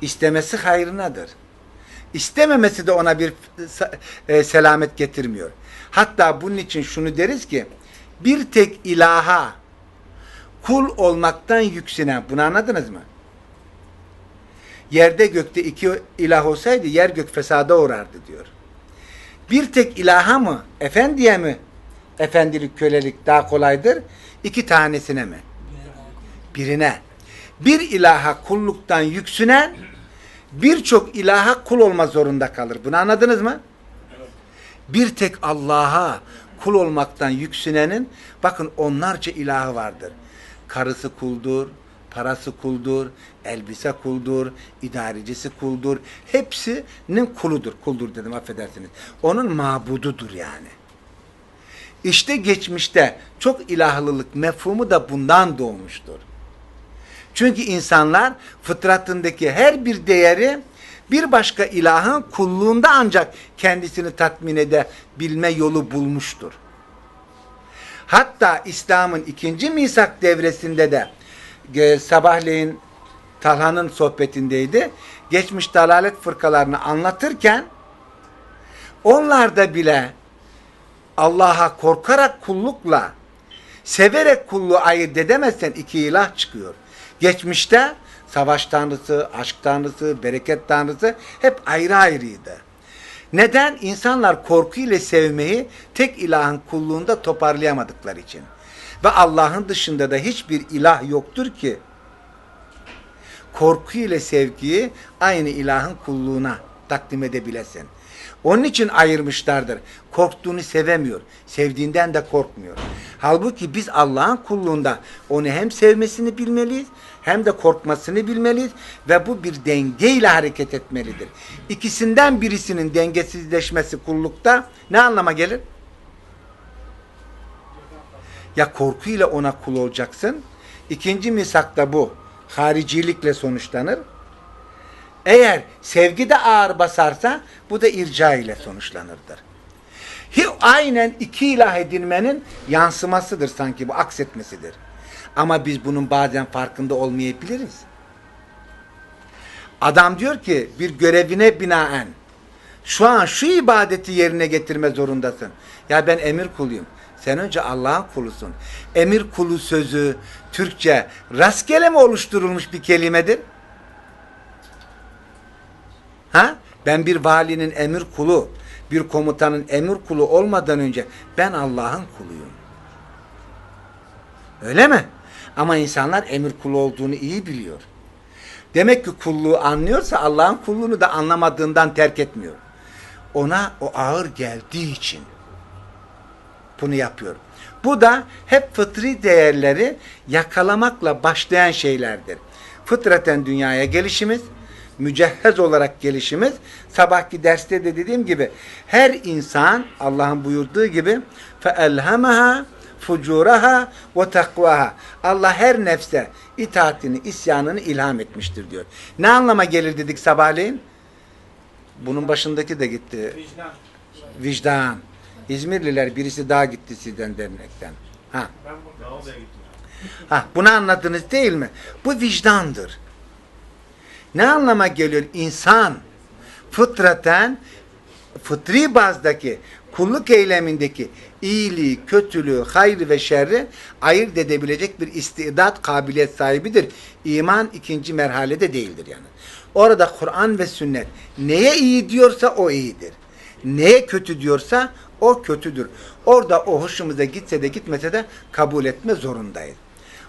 İstemesi hayrınadır. İstememesi de ona bir e, selamet getirmiyor. Hatta bunun için şunu deriz ki bir tek ilaha kul olmaktan yükselen bunu anladınız mı? Yerde gökte iki ilah olsaydı yer gök fesada uğrardı diyor. Bir tek ilaha mı, efendiye mi efendilik, kölelik daha kolaydır? İki tanesine mi? Birine. Bir ilaha kulluktan yüksünen birçok ilaha kul olma zorunda kalır. Bunu anladınız mı? Bir tek Allah'a kul olmaktan yüksünenin bakın onlarca ilahı vardır. Karısı kuldur, parası kuldur, elbise kuldur, idarecisi kuldur. Hepsinin kuludur. Kuldur dedim affedersiniz. Onun mabududur yani. İşte geçmişte çok ilahlılık mefhumu da bundan doğmuştur. Çünkü insanlar fıtratındaki her bir değeri bir başka ilahın kulluğunda ancak kendisini tatmin edebilme yolu bulmuştur. Hatta İslam'ın ikinci misak devresinde de e, sabahleyin Talha'nın sohbetindeydi. Geçmiş dalalet fırkalarını anlatırken onlarda bile Allah'a korkarak kullukla severek kulluğu ayırt edemezsen iki ilah çıkıyor. Geçmişte savaş tanrısı, aşk tanrısı, bereket tanrısı hep ayrı ayrıydı. Neden? İnsanlar korku ile sevmeyi tek ilahın kulluğunda toparlayamadıkları için. Ve Allah'ın dışında da hiçbir ilah yoktur ki korku ile sevgiyi aynı ilahın kulluğuna takdim edebilesin. Onun için ayırmışlardır. Korktuğunu sevemiyor. Sevdiğinden de korkmuyor. Halbuki biz Allah'ın kulluğunda onu hem sevmesini bilmeliyiz hem de korkmasını bilmeliyiz ve bu bir dengeyle hareket etmelidir. İkisinden birisinin dengesizleşmesi kullukta ne anlama gelir? Ya korkuyla ona kul olacaksın. İkinci misakta bu. Haricilikle sonuçlanır. Eğer sevgi de ağır basarsa bu da irca ile sonuçlanırdır. Aynen iki ilah edinmenin yansımasıdır sanki bu aksetmesidir. Ama biz bunun bazen farkında olmayabiliriz. Adam diyor ki bir görevine binaen şu an şu ibadeti yerine getirme zorundasın. Ya ben emir kuluyum. Sen önce Allah'ın kulusun. Emir kulu sözü Türkçe rastgele mi oluşturulmuş bir kelimedir? Ha? Ben bir valinin emir kulu, bir komutanın emir kulu olmadan önce ben Allah'ın kuluyum. Öyle mi? Ama insanlar emir kulu olduğunu iyi biliyor. Demek ki kulluğu anlıyorsa Allah'ın kulluğunu da anlamadığından terk etmiyor. Ona o ağır geldiği için bunu yapıyor. Bu da hep fıtri değerleri yakalamakla başlayan şeylerdir. Fıtraten dünyaya gelişimiz, mücehhez olarak gelişimiz, sabahki derste de dediğim gibi her insan Allah'ın buyurduğu gibi فَاَلْهَمَهَا fucuraha ve takvaha. Allah her nefse itaatini, isyanını ilham etmiştir diyor. Ne anlama gelir dedik sabahleyin? Bunun başındaki de gitti. Vicdan. Vicdan. İzmirliler birisi daha gitti sizden dernekten. Ha. Ben burada. Daha gittim. Ha, bunu anladınız değil mi? Bu vicdandır. Ne anlama geliyor? İnsan fıtraten fıtri bazdaki kulluk eylemindeki iyiliği, kötülüğü, hayrı ve şerri ayırt edebilecek bir istidat, kabiliyet sahibidir. İman ikinci merhalede değildir yani. Orada Kur'an ve sünnet neye iyi diyorsa o iyidir. Neye kötü diyorsa o kötüdür. Orada o hoşumuza gitse de gitmese de kabul etme zorundayız.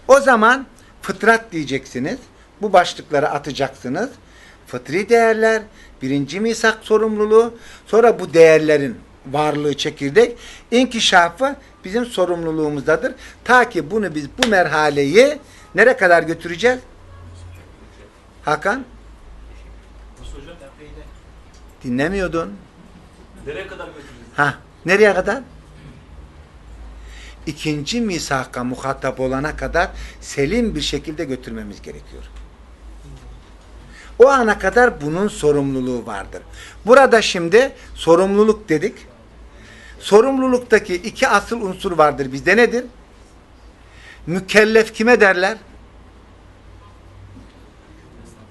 O zaman fıtrat diyeceksiniz. Bu başlıkları atacaksınız. Fıtri değerler, birinci misak sorumluluğu, sonra bu değerlerin varlığı çekirdek, inkişafı bizim sorumluluğumuzdadır. Ta ki bunu biz bu merhaleyi nereye kadar götüreceğiz? Hakan? Dinlemiyordun. Nereye kadar götüreceğiz? Ha, nereye kadar? İkinci misaka muhatap olana kadar selim bir şekilde götürmemiz gerekiyor. O ana kadar bunun sorumluluğu vardır. Burada şimdi sorumluluk dedik. Sorumluluktaki iki asıl unsur vardır. Bizde nedir? Mükellef kime derler?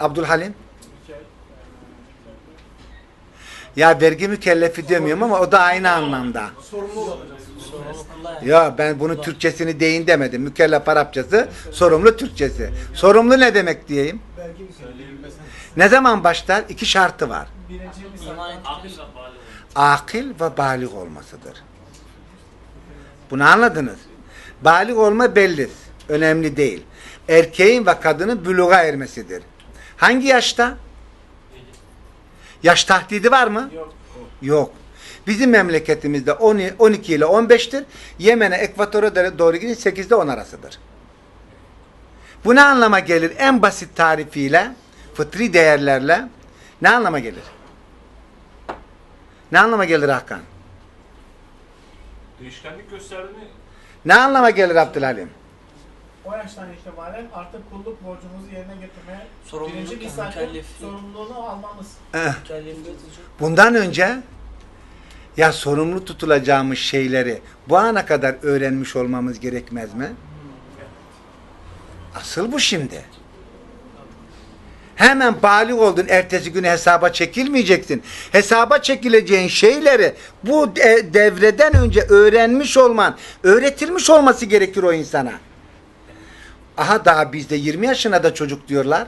Abdülhalim? Ya vergi mükellefi demiyorum ama o da aynı anlamda. Ya ben bunun Türkçesini deyin demedim. Mükellef Arapçası, sorumlu Türkçesi. Sorumlu ne demek diyeyim? Ne zaman başlar? İki şartı var. Akil ve balik olmasıdır. Bunu anladınız. Balik olma belli. Önemli değil. Erkeğin ve kadının büluğa ermesidir. Hangi yaşta? Yaş tahdidi var mı? Yok. Yok. Bizim memleketimizde 10 12 ile 15'tir. Yemen'e, Ekvator'a doğru gidin 8 ile 10 arasıdır. Bu ne anlama gelir? En basit tarifiyle, fıtri değerlerle ne anlama gelir? Ne anlama gelir Hakan? Değişkenlik gösterdiğini Ne anlama gelir Abdülhalim? O yaştan itibaren artık kulluk borcumuzu yerine getirmeye Sorumluluk birinci yani, mükelleflik. sorumluluğunu almamız. Eh. Bundan önce ya sorumlu tutulacağımız şeyleri bu ana kadar öğrenmiş olmamız gerekmez mi? Asıl bu şimdi. Hemen balik oldun, ertesi gün hesaba çekilmeyeceksin. Hesaba çekileceğin şeyleri bu de- devreden önce öğrenmiş olman, öğretilmiş olması gerekir o insana. Aha daha bizde 20 yaşına da çocuk diyorlar.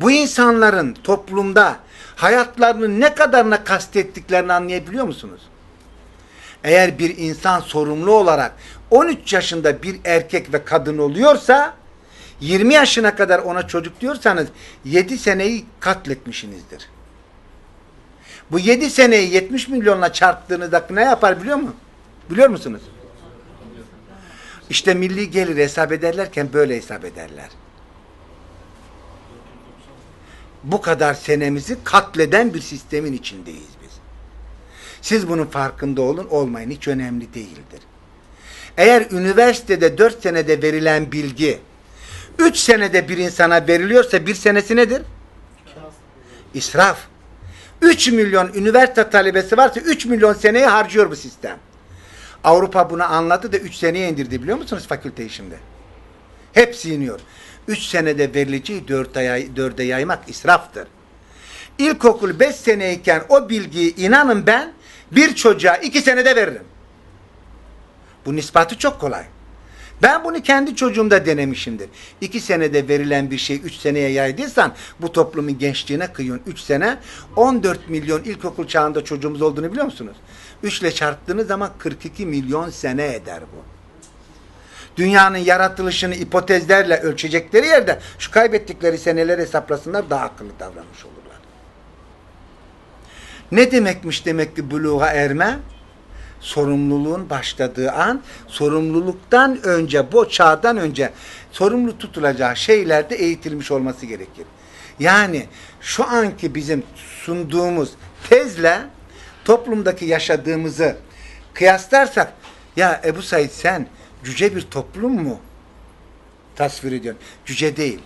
Bu insanların toplumda hayatlarını ne kadarına kastettiklerini anlayabiliyor musunuz? Eğer bir insan sorumlu olarak 13 yaşında bir erkek ve kadın oluyorsa 20 yaşına kadar ona çocuk diyorsanız 7 seneyi katletmişsinizdir. Bu 7 seneyi 70 milyonla çarptığınızda ne yapar biliyor musun? Biliyor musunuz? İşte milli gelir hesap ederlerken böyle hesap ederler. Bu kadar senemizi katleden bir sistemin içindeyiz biz. Siz bunun farkında olun, olmayın. Hiç önemli değildir. Eğer üniversitede 4 senede verilen bilgi 3 senede bir insana veriliyorsa bir senesi nedir? İsraf. 3 milyon üniversite talebesi varsa 3 milyon seneyi harcıyor bu sistem. Avrupa bunu anladı da 3 seneye indirdi biliyor musunuz fakülteyi şimdi? Hepsi iniyor. 3 senede verileceği 4 aya, 4'e yaymak israftır. İlkokul 5 seneyken o bilgiyi inanın ben bir çocuğa 2 senede veririm. Bu ispatı çok kolay. Ben bunu kendi çocuğumda denemişimdir. 2 senede verilen bir şey 3 seneye yaydıysan bu toplumun gençliğine kıyın. 3 sene 14 milyon ilkokul çağında çocuğumuz olduğunu biliyor musunuz? 3 ile çarptığınız zaman 42 milyon sene eder bu dünyanın yaratılışını hipotezlerle ölçecekleri yerde şu kaybettikleri seneleri hesaplasınlar daha akıllı davranmış olurlar. Ne demekmiş demek ki buluğa erme? Sorumluluğun başladığı an, sorumluluktan önce, bu çağdan önce sorumlu tutulacağı şeylerde eğitilmiş olması gerekir. Yani şu anki bizim sunduğumuz tezle toplumdaki yaşadığımızı kıyaslarsak ya Ebu Said sen cüce bir toplum mu tasvir ediyorsun? Cüce değil.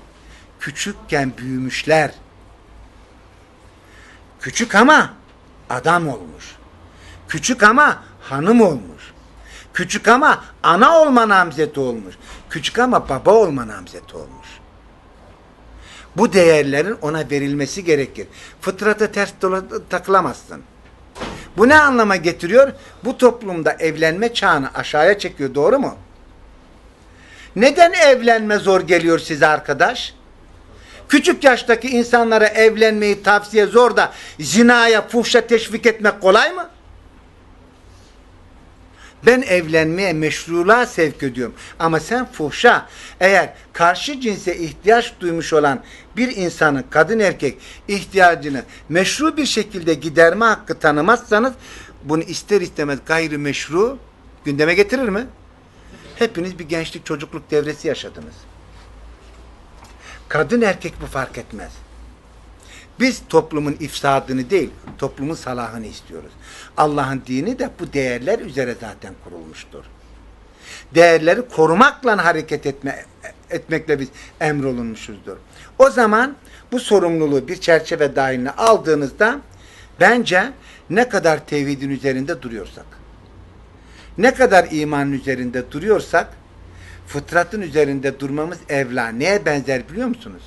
Küçükken büyümüşler. Küçük ama adam olmuş. Küçük ama hanım olmuş. Küçük ama ana olma namzeti olmuş. Küçük ama baba olma namzeti olmuş. Bu değerlerin ona verilmesi gerekir. Fıtrata ters takılamazsın. Bu ne anlama getiriyor? Bu toplumda evlenme çağını aşağıya çekiyor. Doğru mu? Neden evlenme zor geliyor size arkadaş? Küçük yaştaki insanlara evlenmeyi tavsiye zor da zinaya, fuhşa teşvik etmek kolay mı? Ben evlenmeye meşruluğa sevk ediyorum. Ama sen fuhşa, eğer karşı cinse ihtiyaç duymuş olan bir insanın, kadın erkek ihtiyacını meşru bir şekilde giderme hakkı tanımazsanız bunu ister istemez gayri meşru gündeme getirir mi? Hepiniz bir gençlik çocukluk devresi yaşadınız. Kadın erkek bu fark etmez. Biz toplumun ifsadını değil, toplumun salahını istiyoruz. Allah'ın dini de bu değerler üzere zaten kurulmuştur. Değerleri korumakla hareket etme, etmekle biz emrolunmuşuzdur. O zaman bu sorumluluğu bir çerçeve dahiline aldığınızda bence ne kadar tevhidin üzerinde duruyorsak, ne kadar imanın üzerinde duruyorsak, fıtratın üzerinde durmamız evla. Neye benzer biliyor musunuz?